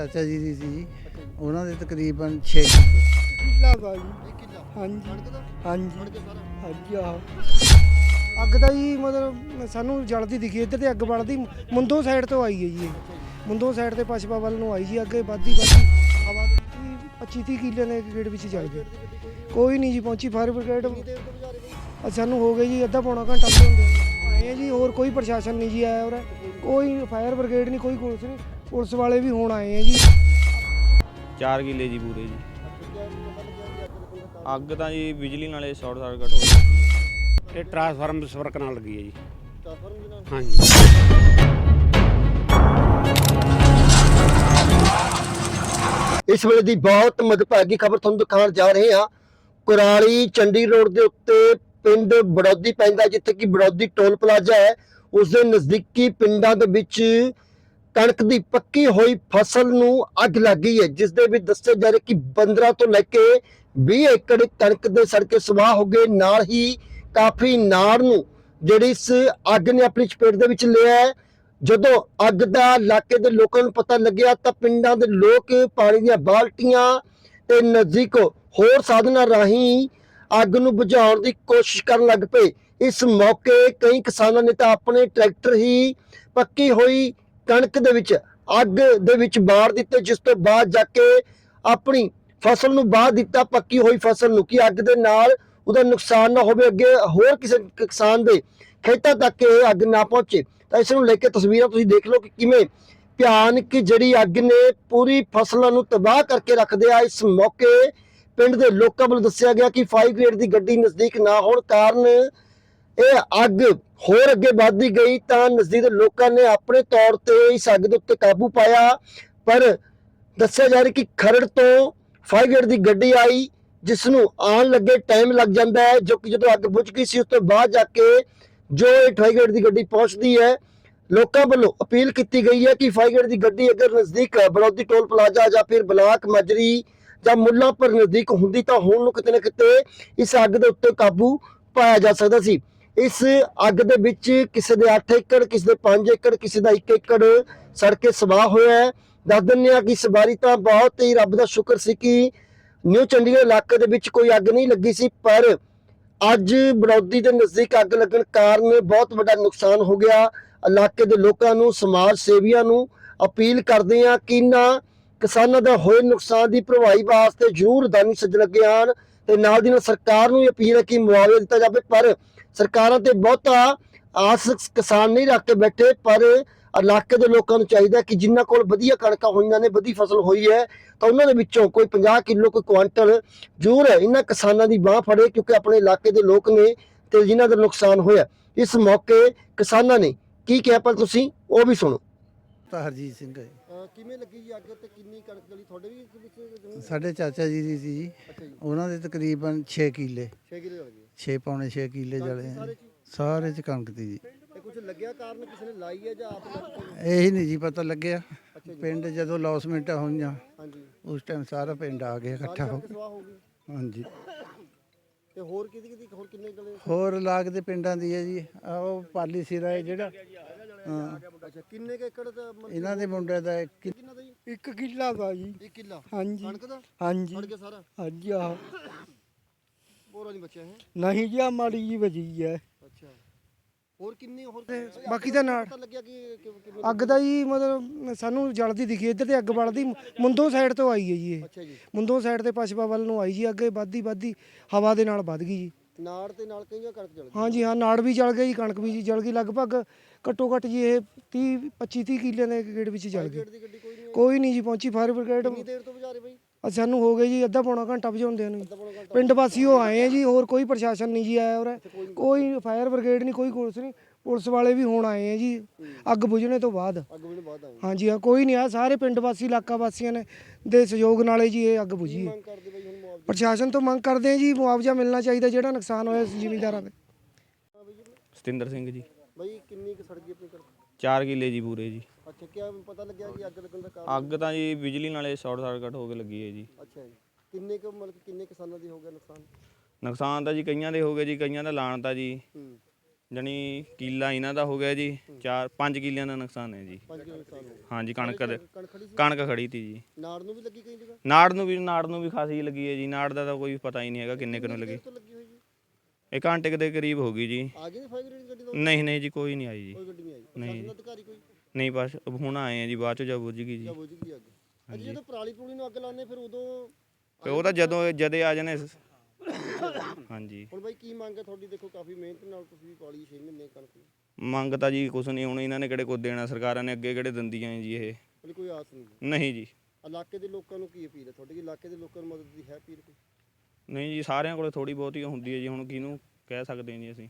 ਚਾਚਾ ਜੀ ਦੀ ਸੀ। ਉਹਨਾਂ ਦੇ ਤਕਰੀਬਨ 6 ਕਿੱਲੇ ਕਿੱਲਾ ਵਾ ਕਿੱਲਾ ਹਾਂਜੀ। ਹਾਂਜੀ। ਹਾਂਜੀ, ਆਹ। ਅੱਗ ਦਾ ਜੀ ਮਤਲਬ ਸਾਨੂੰ ਜਲਦੀ ਦਿਖੀ, ਇੱਧਰ ਤੇ ਅੱਗ ਬਲਦੀ। ਮੁੰਦੋਂ ਸਾਈਡ ਤੋਂ ਆਈ ਹੈ ਜੀ ਇਹ। ਮੁੰਦੋਂ ਸਾਈਡ ਤੇ ਪਛਵਾ ਵੱਲ ਨੂੰ ਆਈ ਜੀ, ਅੱਗੇ ਵੱਧਦੀ ਵੱਧਦੀ। ਹਵਾ 25 30 ਕਿੱਲੇ ਦੇ ਗੇੜ ਵਿੱਚ ਚੱਲ ਗਈ ਕੋਈ ਨਹੀਂ ਜੀ ਪਹੁੰਚੀ ਫਾਇਰ ਬ੍ਰਿਗੇਡ ਸਾਨੂੰ ਹੋ ਗਏ ਜੀ ਅੱਧਾ ਪੌਣਾ ਘੰਟਾ ਹੁੰਦੇ ਆਏ ਜੀ, ਹੋਰ ਕੋਈ ਪ੍ਰਸ਼ਾਸਨ ਨਹੀਂ ਜੀ ਆਇਆ ਉਰੇ। ਕੋਈ ਫਾਇਰ ਬ੍ਰਿਗੇਡ ਨਹੀਂ, ਕੋਈ ਪੁਲਿਸ ਨਹੀਂ। ਪੁਲਿਸ ਵਾਲੇ ਵੀ ਹੁਣ ਆਏ ਆ ਜੀ। 4 ਕਿੱਲੇ ਜੀ ਪੂਰੇ ਜੀ। ਅੱਗ ਤਾਂ ਜੀ ਬਿਜਲੀ ਨਾਲੇ ਸ਼ਾਰਟ ਸਰਕਟ ਹੋ ਗਈ। ਇਹ ਟਰਾਂਸਫਾਰਮ ਸਵਰਕ ਨਾਲ ਲੱਗੀ ਹੈ ਜੀ। ਨਾਲ ਹਾਂਜੀ। ਇਸ ਵੇਲੇ ਦੀ ਬਹੁਤ ਮਦਭਾਗੀ ਖਬਰ ਤੁਹਾਨੂੰ ਦਿਖਾਉਣ ਜਾ ਰਹੇ ਹਾਂ। ਕੁਰਾਲੀ ਚੰਡੀ ਰੋਡ ਦੇ ਉੱਤੇ ਪਿੰਡ ਬੜੌਦੀ ਪੈਂਦਾ ਜਿੱਥੇ ਕਿ ਬੜੌਦੀ ਟੋਲ ਪਲਾਜ਼ਾ ਹੈ। ਉਸ ਦੇ ਨਜ਼ਦੀਕੀ ਪਿੰਡਾਂ ਦੇ ਵਿੱਚ ਕਣਕ ਦੀ ਪੱਕੀ ਹੋਈ ਫਸਲ ਨੂੰ ਅੱਗ ਲੱਗ ਗਈ ਹੈ, ਜਿਸ ਦੇ ਵਿੱਚ ਦੱਸਿਆ ਜਾ ਰਿਹਾ ਕਿ 15 ਤੋਂ ਲੈ ਕੇ 20 ਏਕੜ ਕਣਕ ਦੇ ਸੜ ਕੇ ਸਵਾਹ ਹੋ ਗਏ। ਨਾਲ ਹੀ ਕਾਫੀ ਨਾੜ ਨੂੰ ਜਿਹੜੀ ਇਸ ਅੱਗ ਨੇ ਆਪਣੀ ਚਪੇਟ ਦੇ ਵਿੱਚ ਲਿਆ ਜਦੋਂ ਅੱਗ ਦਾ ਇਲਾਕੇ ਦੇ ਲੋਕਾਂ ਨੂੰ ਪਤਾ ਲੱਗਿਆ ਤਾਂ ਪਿੰਡਾਂ ਦੇ ਲੋਕ ਪਾਣੀ ਦੀਆਂ ਬਾਲਟੀਆਂ ਤੇ ਨਜ਼ਦੀਕ ਹੋਰ ਸਾਧਨਾਂ ਰਾਹੀਂ ਅੱਗ ਨੂੰ ਬੁਝਾਉਣ ਦੀ ਕੋਸ਼ਿਸ਼ ਕਰਨ ਲੱਗ ਪਏ। ਇਸ ਮੌਕੇ ਕਈ ਕਿਸਾਨਾਂ ਨੇ ਤਾਂ ਆਪਣੇ ਟਰੈਕਟਰ ਹੀ ਪੱਕੀ ਹੋਈ ਕਣਕ ਦੇ ਵਿੱਚ, ਅੱਗ ਦੇ ਵਿੱਚ ਬਾੜ ਦਿੱਤੇ, ਜਿਸ ਤੋਂ ਬਾਅਦ ਜਾ ਕੇ ਆਪਣੀ ਫਸਲ ਨੂੰ ਬਾਹ ਦਿੱਤਾ, ਪੱਕੀ ਹੋਈ ਫਸਲ ਨੂੰ, ਕਿ ਅੱਗ ਦੇ ਨਾਲ ਉਹਦਾ ਨੁਕਸਾਨ ਨਾ ਹੋਵੇ ਅੱਗੇ, ਹੋਰ ਕਿਸੇ ਕਿਸਾਨ ਦੇ ਖੇਤਾਂ ਤੱਕ ਇਹ ਅੱਗ ਨਾ ਪਹੁੰਚੇ। ਤਾਂ ਇਸ ਨੂੰ ਲੈ ਕੇ ਤਸਵੀਰਾਂ ਤੁਸੀਂ ਦੇਖ ਲਓ ਕਿ ਕਿਵੇਂ ਭਿਆਨਕ ਜਿਹੜੀ ਅੱਗ ਨੇ ਪੂਰੀ ਫਸਲਾਂ ਨੂੰ ਤਬਾਹ ਕਰਕੇ ਰੱਖਦੇ ਆ। ਇਸ ਮੌਕੇ ਪਿੰਡ ਦੇ ਲੋਕਾਂ ਵੱਲੋਂ ਦੱਸਿਆ ਗਿਆ ਕਿ 5 ਗ੍ਰੇਡ ਦੀ ਗੱਡੀ ਨਜ਼ਦੀਕ ਨਾ ਹੋਣ ਕਾਰਨ ਇਹ ਅੱਗ ਹੋਰ ਅੱਗੇ ਵੱਧਦੀ ਗਈ ਤਾਂ ਨਜ਼ਦੀਕ ਲੋਕਾਂ ਨੇ ਆਪਣੇ ਤੌਰ ਤੇ ਇਸ ਅੱਗ ਦੇ ਉੱਤੇ ਕਾਬੂ ਪਾਇਆ। ਪਰ ਦੱਸਿਆ ਜਾ ਰਿਹਾ ਕਿ ਖਰੜ ਤੋਂ 5 ਦੀ ਗੱਡੀ ਆਈ ਜਿਸ ਨੂੰ ਆਉਣ ਲੱਗੇ ਟਾਈਮ ਲੱਗ ਜਾਂਦਾ ਹੈ, ਜੋ ਕਿ ਜਦੋਂ ਅੱਗ ਬੁਝ ਗਈ ਸੀ, ਉਸ ਤੋਂ ਬਾਅਦ ਜਾ ਕੇ ਜੋ ਇਹ 28 ਗੇਟ ਦੀ ਗੱਡੀ ਪਹੁੰਚਦੀ ਹੈ, ਲੋਕਾਂ ਵੱਲੋਂ ਅਪੀਲ ਕੀਤੀ ਗਈ ਹੈ ਕਿ 5 ਗੇਟ ਦੀ ਗੱਡੀ ਅਗਰ ਨਜ਼ਦੀਕ ਬਲੌਦੀ ਟੋਲ ਪਲਾਜ਼ਾ ਜਾਂ ਫਿਰ ਬਲਾਕ ਮਜਰੀ ਜਾਂ ਮੁੱਲਾਂਪੁਰ ਨਜ਼ਦੀਕ ਹੁੰਦੀ ਤਾਂ ਹੁਣ ਨੂੰ ਕਿਤੇ ਨਾ ਕਿਤੇ ਇਸ ਅੱਗ ਦੇ ਉੱਤੇ ਕਾਬੂ ਪਾਇਆ ਜਾ ਸਕਦਾ ਸੀ। ਇਸ ਅੱਗ ਦੇ ਵਿੱਚ ਕਿਸੇ ਦੇ 8 ਏਕੜ, ਕਿਸੇ ਦੇ 5 ਏਕੜ, ਕਿਸੇ ਦਾ 1 ਏਕੜ ਸੜ ਕੇ ਸਵਾਹ ਹੋਇਆ ਹੈ। ਦੱਸ ਦਿੰਦੇ ਹਾਂ ਕਿ ਇਸ ਵਾਰੀ ਤਾਂ ਬਹੁਤ ਹੀ ਰੱਬ ਦਾ ਸ਼ੁਕਰ ਸੀ ਕਿ ਨਿਊ ਚੰਡੀਗੜ੍ਹ ਇਲਾਕੇ ਦੇ ਵਿੱਚ ਕੋਈ ਅੱਗ ਨਹੀਂ ਲੱਗੀ ਸੀ, ਪਰ ਅੱਜ ਬੜੌਦੀ ਦੇ ਨਜ਼ਦੀਕ ਅੱਗ ਲੱਗਣ ਕਾਰਨ ਬਹੁਤ ਵੱਡਾ ਨੁਕਸਾਨ ਹੋ ਗਿਆ। ਇਲਾਕੇ ਦੇ ਲੋਕਾਂ ਨੂੰ, ਸਮਾਜ ਸੇਵੀਆਂ ਨੂੰ ਅਪੀਲ ਕਰਦੇ ਆ ਕਿ ਨਾ ਕਿਸਾਨਾਂ ਦਾ ਹੋਏ ਨੁਕਸਾਨ ਦੀ ਭਰਵਾਈ ਵਾਸਤੇ ਜ਼ਰੂਰ ਦਾਨੀ ਸੱਜਣ ਲੱਗੇ ਆਉਣ ਤੇ ਨਾਲ ਦੀ ਨਾਲ ਸਰਕਾਰ ਨੂੰ ਇਹ ਅਪੀਲ ਹੈ ਕਿ ਮੁਆਵਜ਼ਾ ਦਿੱਤਾ ਜਾਵੇ। ਪਰ ਸਰਕਾਰਾਂ ਤੇ ਬਹੁਤਾ ਆਸ ਕਿਸਾਨ ਨਹੀਂ ਰੱਖ ਕੇ ਬੈਠੇ, ਪਰ ਇਲਾਕੇ ਦੇ ਲੋਕਾਂ ਨੂੰ ਚਾਹੀਦਾ ਕਿ ਜਿਨ੍ਹਾਂ ਕੋਲ ਵਧੀਆ ਕਣਕਾਂ ਹੋਈਆਂ ਨੇ, ਵਧੀਆ ਫਸਲ ਹੋਈ ਹੈ, ਤਾਂ ਉਹਨਾਂ ਦੇ ਵਿੱਚੋਂ ਕੋਈ 50 ਕਿਲੋ, ਕੋਈ ਕੁਆਂਟਲ ਜ਼ਰੂਰ ਇਹਨਾਂ ਕਿਸਾਨਾਂ ਦੀ ਬਾਹ ਫੜੇ ਕਿਉਂਕਿ ਆਪਣੇ ਇਲਾਕੇ ਦੇ ਲੋਕ ਨੇ ਤੇ ਜਿਨ੍ਹਾਂ ਦਾ ਨੁਕਸਾਨ ਹੋਇਆ। ਇਸ ਮੌਕੇ ਕਿਸਾਨਾਂ ਨੇ ਕੀ ਕਿਹਾ, ਪਰ ਤੁਸੀਂ ਉਹ ਵੀ ਸੁਣੋ। ਤਾਂ ਹਰਜੀਤ ਸਿੰਘ ਹੈ ਜੀ। ਕਿਵੇਂ ਲੱਗੀ ਜੀ ਅੱਗ ਤੇ ਕਿੰਨੀ ਕਣਕ ਜਲੀ ਤੁਹਾਡੇ ਵੀ ਵਿੱਚ ਸਾਡੇ ਚਾਚਾ ਜੀ ਦੀ ਸੀ ਜੀ। ਅੱਛਾ ਜੀ। ਉਹਨਾਂ ਦੇ ਤਕਰੀਬਨ 6 ਕਿੱਲੇ। 6 ਕਿਲੋ ਲੱਗੀ 6 ਪੌਣੇ 6 ਕਿੱਲੇ ਜਲੇ ਆ। ਸਾਰੇ ਜੀ। ਚ? ਸਾਰੇ ਚ ਕਣਕ ਦੀ ਜੀ। ਕੁਝ ਲੱਗਿਆ ਕਾਰਨ ਕਿਸੇ ਨੇ ਲਾਈ ਹੈ ਜਾਂ ਆਪ ਲੱਗ ਇਹੀ ਨਹੀਂ ਜੀ ਪਤਾ ਲੱਗਿਆ। ਅੱਛਾ ਜੀ। ਪਿੰਡ ਜਦੋਂ ਲੌਸਮੈਂਟਾਂ ਹੋਈਆਂ ਹਾਂਜੀ। ਉਸ ਟਾਈਮ ਸਾਰਾ ਪਿੰਡ ਆ ਗਿਆ ਇਕੱਠਾ ਹੋ ਕਣਕ ਸਵਾਹ ਹੋ ਗਈ। ਹਾਂਜੀ। ਤੇ ਹੋਰ ਕਿਹਦੀ ਕਿਹਦੀ ਹੋਰ ਕਿੰਨੇ ਗਲੇ ਹੋਰ ਲਾਗ ਦੇ ਪਿੰਡਾਂ ਦੀ ਹੈ ਜੀ। ਆਹ ਉਹ ਪਾਲੀ ਸਿਰਾ ਹੈ ਜਿਹੜਾ। ਹਾਂ। ਅੱਛਾ ਕਿੰਨੇ ਕੁ ਏਕੜ ਦਾ ਮਤਲਬ ਇਹਨਾਂ ਦੇ ਮੁੰਡੇ ਦਾ ਕਿੰਨਾ ਦਾ ਜੀ? ਇੱਕ ਕਿੱਲਾ ਵਾ ਜੀ। 1 ਕਿੱਲਾ? ਹਾਂਜੀ। ਕਣਕ ਦਾ? ਹਾਂਜੀ। ਫੜ ਕੇ ਸਾਰਾ? ਹਾਂਜੀ ਆਹ। ਪੂਰਾ ਨਹੀਂ ਬਚਿਆ ਹੈ? ਨਹੀਂ ਜੀ ਆਹ ਮਾੜੀ ਜੀ ਵਜੀ ਹੈ। ਅੱਛਾ। ਹੋਰ ਕਿੰਨੀ ਹੋਰ ਬਾਕੀ ਪਤਾ ਲੱਗਿਆ ਕਿ ਕਿ- ਕਿਵੇਂ ਅੱਗ ਦਾ ਜੀ ਮਤਲਬ ਸਾਨੂੰ ਜਲਦੀ ਦਿਖੀ ਇੱਧਰ ਤੇ ਅੱਗ ਬਲਦੀ। ਮੁੰਦੋਂ ਸਾਈਡ ਤੋਂ ਆਈ ਹੈ ਜੀ ਇਹ। ਅੱਛਾ ਜੀ। ਮੁੰਦੋਂ ਸਾਈਡ ਤੇ ਪਛਵਾ ਵੱਲ ਨੂੰ ਆਈ ਜੀ ਅੱਗੇ ਵੱਧਦੀ ਵੱਧਦੀ ਹਵਾ ਦੇ ਨਾਲ ਵੱਧ ਗਈ ਜੀ। ਨਾੜ ਤੇ ਨਾਲ ਕਈਆਂ ਕਣਕ ਜਲ ਗਈ। ਹਾਂਜੀ ਹਾਂ ਨਾੜ ਵੀ ਜਲ ਗਿਆ ਜੀ ਕਣਕ ਵੀ ਜੀ ਜਲ ਗਈ। ਲਗਭਗ ਘੱਟੋ ਘੱਟ ਜੀ ਇਹ 30 25 30 ਕਿੱਲੇ ਨੇ ਗੇੜ ਵਿੱਚ ਜਲ ਗਈ। ਗੇਟ ਦੀ ਗੱਡੀ ਕੋਈ ਨਹੀਂ ਕੋਈ ਨਹੀਂ ਜੀ ਪਹੁੰਚੀ ਫਾਇਰ ਬ੍ਰਿਗੇਡ। ਕਿੰਨੀ ਦੇਰ ਤੋਂ ਬੁਝਾ ਰਹੇ ਬਈ? ਅੱਜ ਸਾਨੂੰ ਹੋ ਗਏ ਜੀ ਅੱਧਾ ਪੌਣਾ ਘੰਟਾ ਵਜਾਉਂਦੇ ਨੂੰ। ਘੰਟਾ ਪਿੰਡ ਵਾਸੀ ਉਹ ਆਏ ਆ ਜੀ ਹੋਰ ਕੋਈ ਪ੍ਰਸ਼ਾਸਨ ਨਹੀਂ ਜੀ ਆਇਆ ਉਰੇ। ਕੋਈ ਫਾਇਰ ਬ੍ਰਿਗੇਡ ਨਹੀਂ ਕੋਈ ਪੁਲਿਸ ਨਹੀਂ। ਪੁਲਿਸ ਵਾਲੇ ਵੀ ਹੁਣ ਆਏ ਆ ਜੀ ਅੱਗ ਬੁਝਣੇ ਤੋਂ ਬਾਅਦ। ਅੱਗ ਹਾਂਜੀ ਹਾਂ ਕੋਈ ਨਹੀਂ ਆ ਸਾਰੇ ਪਿੰਡ ਵਾਸੀ ਇਲਾਕਾ ਵਾਸੀਆਂ ਨੇ ਦੇ ਸਹਿਯੋਗ ਨਾਲੇ ਜੀ ਇਹ ਅੱਗ ਬੁਝੀ ਹੈ। ਮੰਗ ਕਰਦੇ ਬਈ ਹੁਣ? ਮੁਆਵਜ਼ਾ ਪ੍ਰਸ਼ਾਸਨ ਤੋਂ ਮੰਗ ਕਰਦੇ ਆ ਜੀ ਮੁਆਵਜ਼ਾ ਮਿਲਣਾ ਚਾਹੀਦਾ ਜਿਹੜਾ ਨੁਕਸਾਨ ਹੋਇਆ ਜ਼ਿਮੀਂਦਾਰਾਂ ਦੇ ਸਤਿੰਦਰ ਸਿੰਘ ਜੀ। ਬਈ ਕਿੰਨੀ ਕੁ ਸੜ ਗਈ ਆਪਣੀ ਕਣਕ 4 ਕਿੱਲੇ ਜੀ ਪੂਰੇ ਜੀ। ਅੱਛਾ ਕਿਆ ਪਤਾ ਲੱਗਿਆ ਅੱਗ ਲੱਗਣ ਦਾ ਕਾਰਨ? ਅੱਗ ਤਾਂ ਜੀ ਬਿਜਲੀ ਨਾਲੇ ਸ਼ਾਰਟ ਸਰਕਟ ਹੋ ਕੇ ਲੱਗੀ ਹੈ ਜੀ। ਅੱਛਾ ਜੀ। ਕਿੰਨੇ ਕੁ ਮਤਲਬ ਕਿ ਕਿੰਨੇ ਕਿਸਾਨਾਂ ਦੀ ਹੋ ਗਿਆ ਨੁਕਸਾਨ? ਨੁਕਸਾਨ ਤਾਂ ਜੀ ਕਈਆਂ ਦੇ ਹੋ ਗਏ ਜੀ ਕਈਆਂ ਦਾ ਲਾਣ ਤਾਂ ਜੀ। ਹੂੰ। ਜਣੀ ਕਿੱਲਾ ਇਹਨਾਂ ਦਾ ਹੋ ਗਿਆ ਜੀ 4 5 ਕਿੱਲਿਆਂ ਦਾ ਨੁਕਸਾਨ ਹੈ ਜੀ। 5 ਕਿਲੋ ਨੁਕਸਾਨ ਹੋ ਗਿਆ। ਹਾਂਜੀ ਕਣਕ ਦੇ ਕਣਕ ਖੜੀ ਸੀ? ਕਣਕ ਖੜੀ ਤੀ ਜੀ। ਨਾੜ ਨੂੰ ਵੀ ਲੱਗੀ ਕਈ ਜਗ੍ਹਾ? ਨਾੜ ਨੂੰ ਵੀ ਨਾੜ ਨੂੰ ਵੀ ਖਾਸੀ ਲੱਗੀ ਹੈ ਜੀ। ਨਾੜ ਦਾ ਤਾਂ ਕੋਈ ਪਤਾ ਹੀ ਨਹੀਂ ਹੈਗਾ ਕਿੰਨੇ ਕਿੰਨੇ ਲੱਗੀ। ਤੋਂ ਲੱਗੀ ਹੋਈ ਜੀ? ਇਹ ਘੰਟੇ ਕੁ ਦੇ ਕਰੀਬ ਹੋ ਗਈ ਜੀ। ਆ ਗਈ ਫਾਇਰ ਗ੍ਰੇਡ ਗੱਡੀ ਤੋਂ? ਨਹੀਂ ਨਹੀਂ ਜੀ ਕੋਈ ਨਹੀਂ ਆਈ ਜੀ। ਕੋਈ ਗੱਡੀ ਨਹੀਂ ਆਈ। ਨਹੀਂ। ਪ੍ਰਸ਼ਾਸਨ ਅਧਿਕਾਰੀ ਕੋਈ? ਨਹੀਂ ਬਸ ਹੁਣ ਆਏ ਆ ਜੀ ਬਾਅਦ ਚ ਜਾ ਬੁੱਝ ਗਈ ਜੀ। ਜਾਂ ਬੁਝ ਗਈ ਅੱਗ। ਅੱਜ ਜਦੋਂ ਪਰਾਲੀ ਪਰੂਲੀ ਨੂੰ ਅੱਗ ਲਾਉਂਦੇ ਫਿਰ ਉਦੋਂ ਤੇ ਉਹ ਤਾਂ ਜਦੋਂ ਜਦੇ ਆ ਜਾਣੇ ਹਾਂਜੀ। ਹੁਣ ਬਾਈ ਕੀ ਮੰਗ ਹੈ ਤੁਹਾਡੀ? ਦੇਖੋ ਕਾਫੀ ਮਿਹਨਤ ਨਾਲ ਤੁਸੀਂ ਪਾਲੀ 6 ਮਹੀਨੇ ਕਣਕ ਨੂੰ। ਮੰਗ ਤਾਂ ਜੀ ਕੁਛ ਨਹੀਂ ਹੁਣ ਇਹਨਾਂ ਨੇ ਕਿਹੜੇ ਕੋ ਦੇਣਾ ਸਰਕਾਰਾਂ ਨੇ ਅੱਗੇ ਕਿਹੜੇ ਦਿੰਦੀਆਂ ਜੀ ਇਹ। ਹਲੇ ਕੋਈ ਆਸ ਨਹੀਂ। ਨਹੀਂ ਜੀ। ਇਲਾਕੇ ਦੇ ਲੋਕਾਂ ਨੂੰ ਕੀ ਅਪੀਲ ਹੈ? ਤੁਹਾਡੀ ਇਲਾਕੇ ਦੇ ਲੋਕਾਂ ਨੂੰ ਮਦਦ ਦੀ ਹੈ ਅਪੀਲ ਕੋਈ? ਨਹੀਂ ਜੀ ਸਾਰਿਆਂ ਕੋਲੇ ਥੋੜੀ ਬਹੁਤੀ ਹੁੰਦੀ ਹੈ ਜੀ ਹੁਣ ਕਿਹਨੂੰ ਕਹਿ ਸਕਦੇ ਜੀ ਅਸੀਂ।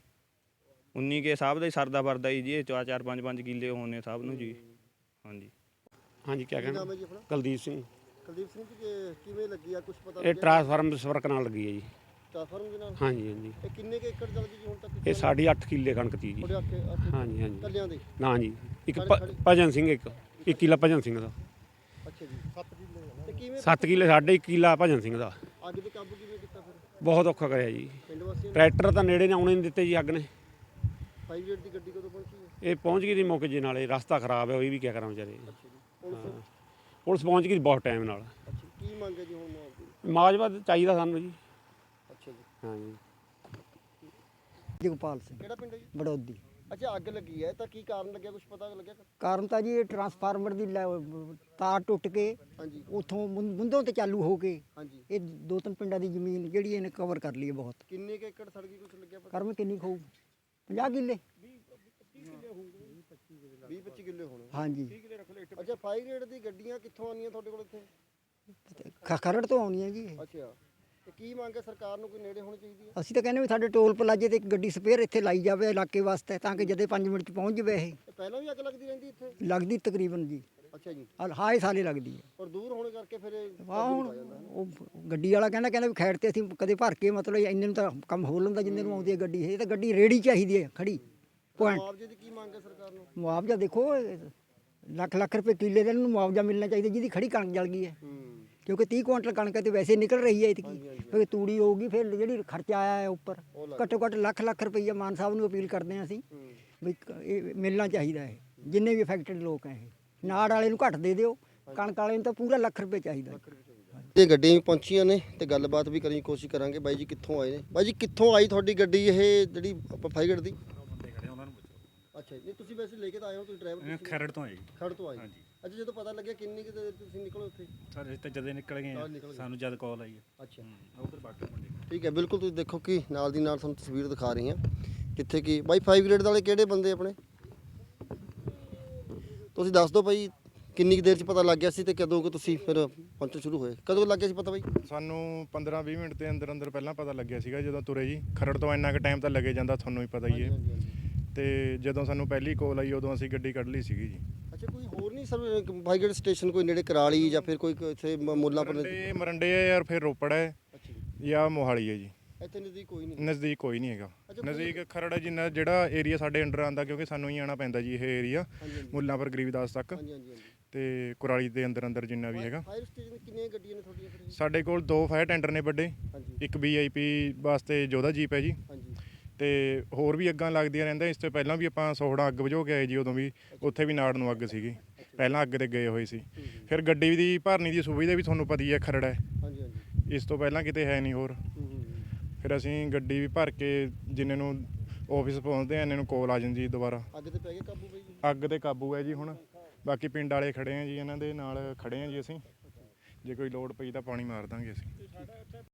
19 ਕੇ ਸਾਹਿਬ ਦਾ ਹੀ ਸਰਦਾ ਵਰਦਾ ਹੀ ਜੀ ਇਹ ਚਾਰ ਚਾਰ ਪੰਜ ਪੰਜ ਕਿੱਲੇ ਹੋਣੇ ਸਭ ਨੂੰ ਜੀ। ਹਾਂਜੀ। ਹਾਂਜੀ ਕੀ ਕੀ ਕਹਿਣਾ? ਨਾਮ ਹੈ ਜੀ ਆਪਣਾ? ਕੁਲਦੀਪ ਸਿੰਘ। ਕੁਲਦੀਪ ਸਿੰਘ ਜੀ ਕਿ- ਕਿਵੇਂ ਲੱਗੀ ਆ? ਕੁਝ ਪਤਾ ਇਹ ਟਰਾਂਸਫਾਰਮ ਸਵਰਕ ਨਾਲ ਲੱਗੀ ਹੈ ਜੀ। ਟ੍ਰਾਂਸਫਾਰਮ ਦੇ ਨਾਲ? ਹਾਂਜੀ ਹਾਂਜੀ। ਇਹ ਕਿੰਨੇ ਕੁ ਏਕੜ ਗਈ ਜੀ ਹੁਣ ਤੱਕ? ਇਹ ਸਾਡੀ 8 ਕਿੱਲੇ ਕਣਕ ਤੀ ਜੀ। ਤੁਹਾਡੇ ਹਾਂਜੀ ਹਾਂਜੀ। ਕੱਲਿਆਂ ਦੇ? ਨਾ ਜੀ ਇੱਕ ਭ- ਭਜਨ ਸਿੰਘ ਇੱਕ ਇੱਕ ਕਿੱਲਾ ਭਜਨ ਸਿੰਘ ਦਾ। ਅੱਛਾ ਜੀ। 7 ਕਿੱਲੇ ਤੇ ਕਿਵੇਂ 7 ਕਿੱਲੇ ਸਾਡੇ ਇੱਕ ਕਿੱਲਾ ਭਜਨ ਸਿੰਘ ਦਾ। ਅੱਗ ਤੇ ਕਾਬੂ ਕਿਵੇਂ ਕੀਤਾ ਫਿਰ? ਬਹੁਤ ਔਖਾ ਕਰਿਆ ਜੀ। ਪਿੰਡ ਵਾਸੀਆਂ ਨੇ? ਟਰੈਕਟਰ ਤਾਂ ਨੇੜੇ ਨੇ ਆਉਣੇ ਨਹੀਂ ਦਿੱਤੇ ਜੀ ਅੱਗ ਨੇ। 5 ਗੇਟ ਦੀ ਗੱਡੀ ਕਦੋਂ ਪਹੁੰਚੀ ਹੈ? ਇਹ ਪਹੁੰਚ ਗਈ ਦੀ ਮੌਕੇ ਜੇ ਨਾਲੇ ਰਸਤਾ ਖਰਾਬ ਹੈ ਉਹ ਵੀ ਕੀ ਕਰਾਂ ਵਿਚਾਰੇ। ਅੱਛਾ ਜੀ। ਪੁਲਿਸ ਪੁਲਿਸ ਪਹੁੰਚ ਗਈ ਬਹੁਤ ਟਾਈਮ ਨਾਲ। ਅੱਛਾ ਕੀ ਮੰਗ ਹੈ ਜੀ ਹੁਣ ਮੁਆਵਜ਼ੇ ਮਾਜਵਾ ਚਾਹੀਦਾ ਸਾਨੂੰ ਜੀ। ਅੱਛਾ ਜੀ। ਹਾਂਜੀ। ਜਗਪਾਲ ਸਿੰਘ। ਕਿਹੜਾ ਪਿੰਡ ਹੈ ਜੀ? ਬੜੌਦੀ। ਅੱਛਾ ਅੱਗ ਲੱਗੀ ਹੈ ਤਾਂ ਕੀ ਕਾਰਨ ਲੱਗਿਆ ਕੁਝ ਪਤਾ ਲੱਗਿਆ ਕਾਰਨ ਤਾਂ ਜੀ ਇਹ ਟਰਾਂਸਫਾਰਮਰ ਦੀ ਲੈ- ਤਾਰ ਟੁੱਟ ਕੇ ਹਾਂਜੀ। ਉਥੋਂ ਮੁੰਦੋਂ ਤੇ ਚਾਲੂ ਹੋ ਕੇ ਹਾਂਜੀ। ਇਹ ਦੋ ਤਿੰਨ ਪਿੰਡਾਂ ਦੀ ਜ਼ਮੀਨ ਜਿਹੜੀ ਇਹਨੇ ਕਵਰ ਕਰ ਲਈ ਹੈ ਬਹੁਤ। ਕਿੰਨੇ ਕੁ ਏਕੜ ਸੜ ਗਈ ਕੁਝ ਲੱਗਿਆ ਪਤਾ? ਕਰਮ ਕਿੰਨੀ ਖਾਊ 50 ਕਿੱਲੇ। 20 25 ਕਿੱਲੇ ਹੋਣੇ ਹਾਂਜੀ। ਅੱਛਾ ਫਾਇਰ ਗ੍ਰੇਡ ਦੀ ਗੱਡੀਆਂ ਕਿੱਥੋਂ ਆਉਂਦੀਆਂ ਤੁਹਾਡੇ ਕੋਲ ਇੱਥੇ? ਖ- ਖਰੜ ਤੋਂ ਆਉਣੀ ਹੈ ਜੀ ਇਹ। ਅੱਛਾ। ਤੇ ਕੀ ਮੰਗ ਹੈ ਸਰਕਾਰ ਨੂੰ ਕੋਈ ਨੇੜੇ ਹੋਣੀ ਚਾਹੀਦੀ ਹੈ? ਅਸੀਂ ਤਾਂ ਕਹਿੰਦੇ ਵੀ ਸਾਡੇ ਟੋਲ ਪਲਾਜੇ ਤੇ ਇੱਕ ਗੱਡੀ ਸਪੇਅਰ ਇੱਥੇ ਲਾਈ ਜਾਵੇ ਇਲਾਕੇ ਵਾਸਤੇ ਤਾਂ ਕਿ ਜਦੇ 5 ਮਿੰਟ ਚ ਪਹੁੰਚ ਜਾਵੇ ਇਹ। ਇਹ ਪਹਿਲਾਂ ਵੀ ਅੱਗ ਲੱਗਦੀ ਰਹਿੰਦੀ ਇੱਥੇ? ਲੱਗਦੀ ਤਕਰੀਬਨ ਜੀ। ਅੱਛਾ ਜੀ। ਹਾਲ- ਹਾਏ ਸਾਲੇ ਲੱਗਦੀ ਹੈ। ਪਰ ਦੂਰ ਹੋਣੇ ਕਰਕੇ ਫਿਰ ਇਹ ਵਾਹ ਹੁਣ। ਉਹ ਗੱਡੀ ਵਾਲਾ ਕਹਿੰਦਾ ਕਹਿੰਦਾ ਵੀ ਖੈੜ ਤੇ ਅਸੀਂ ਕਦੇ ਭਰ ਕੇ ਮਤਲਬ ਇੰਨੇ ਨੂੰ ਤਾਂ ਕੰਮ ਹੋ ਲੈਂਦਾ ਜਿੰਨੇ ਨੂੰ ਆਉਂਦੀ ਹੈ ਗੱਡੀ। ਇਹ ਤਾਂ ਗੱਡੀ ਰੇੜੀ ਚਾਹੀਦੀ ਹੈ ਖੜੀ। ਪੁਆਇੰਟ ਮੁਆਵਜ਼ੇ ਦੀ ਕੀ ਮੰਗ ਹੈ ਸਰਕਾਰ ਨੂੰ? ਮੁਆਵਜ਼ਾ ਦੇਖੋ ਇਹ ਲੱਖ ਲੱਖ ਰੁਪਏ ਕਿੱਲੇ ਦਾ ਇਹਨੂੰ ਮੁਆਵਜ਼ਾ ਮਿਲਣਾ ਚਾਹੀਦਾ ਜਿਹਦੀ ਖੜੀ ਕਣਕ ਜਲ ਗਈ ਹੈ। ਕਿਉਂਕਿ 30 ਕੁਇੰਟਲ ਕਣਕ ਤੇ ਵੈਸੇ ਨਿਕਲ ਰਹੀ ਹੈ ਇਤਕੀ। ਫਿਰ ਤੂੜੀ ਹੋਊਗੀ ਫਿਰ ਜਿਹੜੀ ਖਰਚਾ ਆਇਆ ਹੈ ਉੱਪਰ ਘੱਟੋ ਘੱਟ ਲੱਖ ਲੱਖ ਰੁਪਈਆ ਮਾਨ ਸਾਹਿਬ ਨੂੰ ਅਪੀਲ ਕਰਦੇ ਹਾਂ ਅਸੀਂ ਵੀ ਇਹ ਮਿਲਣਾ ਚਾਹੀਦਾ ਹੈ ਜਿੰਨੇ ਵੀ ਅਫੈਕਟਡ ਲੋਕ ਹੈ ਇਹ। ਨਾੜ ਵਾਲੇ ਨੂੰ ਘੱਟ ਦੇ ਦਿਓ ਕਣਕ ਵਾਲੇ ਨੂੰ ਤਾਂ ਪੂਰਾ ਲੱਖ ਰੁਪਏ ਚਾਹੀਦਾ ਹੈ। ਇਹ ਗੱਡੀਆਂ ਵੀ ਪਹੁੰਚੀਆਂ ਨੇ ਤੇ ਗੱਲਬਾਤ ਵੀ ਕਰਨ ਦੀ ਕੋਸ਼ਿਸ਼ ਕਰਾਂਗੇ। ਬਾਈ ਜੀ ਕਿੱਥੋਂ ਆਏ ਨੇ? ਬਾਈ ਜੀ ਕਿੱਥੋਂ ਆਈ ਤੁਹਾਡੀ ਗੱਡੀ ਇਹ ਜਿਹੜੀ ਆਪਾਂ ਗ੍ਰੇਡ ਦੀ? ਅੱਛਾ ਜੀ ਨਹੀਂ ਤੁਸੀਂ ਵੈਸੇ ਲੈ ਕੇ ਤਾਂ ਆਏ ਹੋ ਤੁਸੀਂ ਡਰਾਈਵਰ ਖਰੜ ਤੋਂ ਹੈ ਜੀ। ਖੜ ਤੋਂ ਆਏ। ਅੱਛਾ ਜਦੋਂ ਪਤਾ ਲੱਗਿਆ ਕਿੰਨੀ ਕਿ ਦੇਰ ਤੁਸੀਂ ਨਿਕਲੇ ਉੱਥੇ? ਸਾਰੇ ਤੇ ਜਦੇ ਨਿਕਲ ਗਏ ਨਿਕਲ। ਸਾਨੂੰ ਜਦ ਕਾਲ ਆਈ ਹੈ। ਅੱਛਾ। ਉਧਰ ਬਾਕੀ ਮੁੰਡੇ। ਠੀਕ ਹੈ ਬਿਲਕੁਲ ਤੁਸੀਂ ਦੇਖੋ ਕਿ ਨਾਲ ਦੀ ਨਾਲ ਤੁਹਾਨੂੰ ਤਸਵੀਰ ਦਿਖਾ ਰਹੀ ਹਾਂ। ਕਿੱਥੇ ਕੀ ਬਾਈ 5 ਗ੍ਰੇਡ ਵਾਲੇ ਕਿਹੜੇ ਬੰਦੇ ਆਪਣੇ? ਤੁਸੀਂ ਦੱਸ ਦਿਓ ਭਾਈ ਕਿੰਨੀ ਕੁ ਦੇਰ ਚ ਪਤਾ ਲੱਗ ਗਿਆ ਸੀ ਤੇ ਕਦੋਂ ਕਿ ਤੁਸੀਂ ਫਿਰ ਪਹੁੰਚਣਾ ਸ਼ੁਰੂ ਹੋਏ? ਕਦੋਂ ਲੱਗ ਗਿਆ ਸੀ ਪਤਾ ਬਾਈ? ਸਾਨੂੰ 15-20 ਮਿੰਟ ਦੇ ਅੰਦਰ ਅੰਦਰ ਪਹਿਲਾਂ ਪਤਾ ਲੱਗਿਆ ਸੀਗਾ ਜਦੋਂ ਤੁਰੇ ਜੀ। ਖਰੜ ਤੋਂ ਇੰਨਾ ਕੁ ਟਾਈਮ ਤਾਂ ਲੱਗੇ ਜਾਂਦਾ ਤੁਹਾਨੂੰ ਹੀ ਪਤਾ ਹੀ ਹੈ। ਤੇ ਜਦੋਂ ਸਾਨੂੰ ਪਹਿਲੀ ਕੋਲ ਆਈ ਉਦੋਂ ਅਸੀਂ ਗੱਡੀ ਕੱਢ ਲਈ ਸੀਗੀ ਜੀ। ਅੱਛਾ ਕੋਈ ਹੋਰ ਨਹੀਂ ਸਰ? ਭਾਈਗੜ ਸਟੇਸ਼ਨ ਕੋਈ ਨੇੜੇ ਕਰਾਲੀ ਜਾਂ ਫਿਰ ਕੋਈ ਇੱਥੇ ਮ- ਮੁੱਲਾਂਪੁਰ ਮਰੰਡੇ ਮਰੰਡੇ ਹੈ ਯਾਰ ਫਿਰ ਰੋਪੜ ਹੈ ਅੱਛਾ ਜੀ। ਜਾਂ ਮੋਹਾਲੀ ਹੈ ਜੀ। ਇੱਥੇ ਨਜ਼ਦੀਕ ਕੋਈ ਨਹੀਂ? ਨਜ਼ਦੀਕ ਕੋਈ ਨਹੀਂ ਹੈਗਾ। ਅੱਛਾ, ਨਜ਼ਦੀਕ ਖਰੜ ਜਿੰਨਾ ਜਿਹੜਾ ਏਰੀਆ ਸਾਡੇ ਅੰਡਰ ਆਂਦਾ ਕਿਉਂਕਿ ਸਾਨੂੰ ਹੀ ਆਣਾ ਪੈਂਦਾ ਜੀ ਇਹ ਏਰੀਆ ਹਾਂਜੀ ਹਾਂਜੀ। ਮੁੱਲਾਂਪੁਰ ਗਰੀਬਦਾਸ ਤੱਕ। ਹਾਂਜੀ ਹਾਂਜੀ ਹਾਂਜੀ। ਤੇ ਕੁਰਾਲੀ ਦੇ ਅੰਦਰ ਅੰਦਰ ਜਿੰਨਾ ਵੀ ਹੈਗਾ। ਫਾਇਰ ਸਟੇਸ਼ਨ ਕਿੰਨੀਆਂ ਗੱਡੀਆਂ ਨੇ ਤੁਹਾਡੀਆਂ ਫਿਰ ਇਹ? ਸਾਡੇ ਕੋਲ ਦੋ ਫਾਇਰ ਟੈਂਡਰ ਨੇ ਵੱਡੇ। ਹਾਂਜੀ। ਇੱਕ ਵੀਆਈਪੀ ਵਾਸਤੇ ਜੋਧਾ ਜੀਪ ਹੈ ਜੀ। ਹਾਂਜੀ। ਤੇ ਹੋਰ ਵੀ ਅੱਗਾਂ ਲੱਗਦੀਆਂ ਰਹਿੰਦੀਆਂ ਇਸ ਤੋਂ ਪਹਿਲਾਂ ਵੀ ਆਪਾਂ ਸੋਹਣਾ ਅੱਗ ਬੁਝੋ ਕੇ ਆਏ ਜੀ ਉਦੋਂ ਵੀ ਉੱਥੇ ਵੀ ਨਾੜ ਨੂੰ ਅੱਗ ਸੀਗੀ। ਪਹਿਲਾਂ ਅੱਗ ਤੇ ਗਏ ਹੋਏ ਸੀ। ਫਿਰ ਗੱਡੀ ਦੀ ਭਰਨੀ ਦੀ ਸੁਵਿਧਾ ਵੀ ਤੁਹਾਨੂੰ ਪਤਾ ਹੀ ਹੈ ਖਰੜ ਹੈ। ਹਾਂਜੀ ਹਾਂਜੀ। ਇਸ ਤੋਂ ਪਹਿਲਾਂ ਕਿਤੇ ਹੈ ਨਹੀਂ ਹੋਰ। ਫਿਰ ਅਸੀਂ ਗੱਡੀ ਵੀ ਭਰ ਕੇ ਜਿੰਨੇ ਨੂੰ ਆਫਿਸ ਪਹੁੰਚਦੇ ਆ ਇਹਨਾਂ ਨੂੰ ਕਾਲ ਆ ਜਾਂਦੀ ਜੀ ਦੁਬਾਰਾ। ਅੱਗ ਤੇ ਪੈ ਗਿਆ ਕਾਬੂ ਬਾਈ ਜੀ? ਅੱਗ ਤੇ ਕਾਬੂ ਹੈ ਜੀ ਹੁਣ। ਬਾਕੀ ਪਿੰਡ ਵਾਲੇ ਖੜੇ ਆ ਜੀ ਇਹਨਾਂ ਦੇ ਨਾਲ ਖੜੇ ਆ ਜੀ ਅਸੀਂ। ਜੇ ਕੋਈ ਲੋੜ ਪਈ ਤਾਂ ਪਾਣੀ ਮਾਰ ਦਾਂਗੇ ਅਸੀਂ।